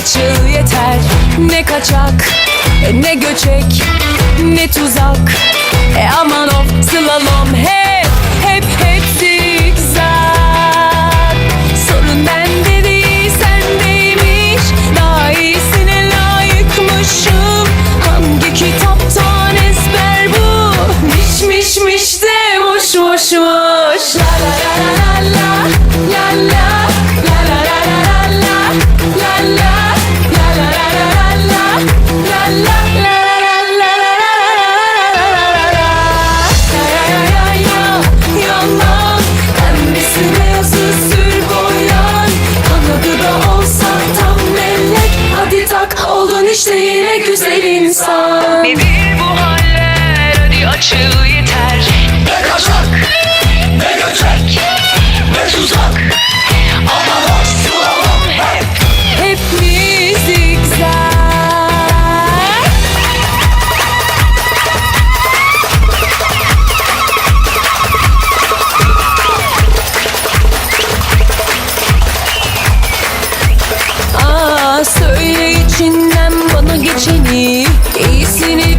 açıl yeter. Ne kaçak ne göçek ne tuzak. E aman of slalom hep hep hep işte yine güzel insan. Nedir geçeni İyisini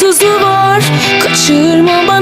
tuzu var Kaçırma bak